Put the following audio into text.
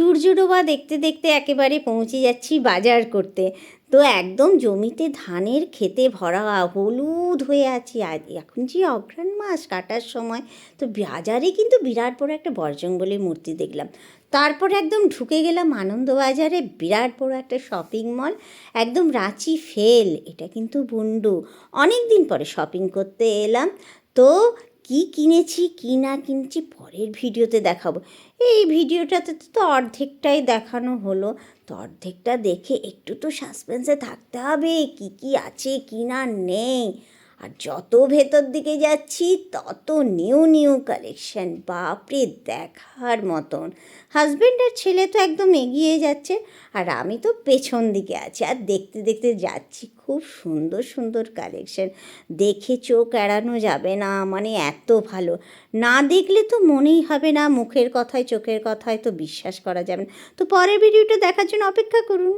সূর্য ডোবা দেখতে দেখতে একেবারে পৌঁছে যাচ্ছি বাজার করতে। তো একদম জমিতে ধানের খেতে ভরা হলুদ হয়ে আছে। আর এখন যে অঘ্রাণ মাস কাটার সময়, তো বাজারে কিন্তু বিরাট বড় একটা বলে মূর্তি দেখলাম। তারপর একদম ঢুকে গেলাম আনন্দবাজারে, বিরাট বড় একটা শপিং মল, একদম রাঁচি ফেল, এটা কিন্তু বুন্ডু। অনেক দিন পরে শপিং করতে এলাম। তো কি কিনেছি, কি না কিনেছি পরের ভিডিওতে দেখাবো। এই ভিডিওটাতে তো অর্ধেকটাই দেখানো হলো। তো অর্ধেকটা দেখে একটু তো সাসপেন্সে থাকতে হবে, কি কি আছে, কি না নেই। আর যত ভেতর দিকে যাচ্ছি, তত নিউ নিউ কালেকশন বাপরে, দেখার মতন। হাজব্যান্ড আর ছেলে তো একদম এগিয়ে যাচ্ছে, আর আমি তো পেছন দিকে আছি। আর দেখতে দেখতে যাচ্ছি, খুব সুন্দর সুন্দর কালেকশন দেখে চোখ এড়ানো যাবে না মানে এত ভালো। না দেখলে তো মনেই হবে না, মুখের কথায়, চোখের কথায় তো বিশ্বাস করা যাবে না। তো পরের ভিডিওটা দেখার জন্য অপেক্ষা করুন।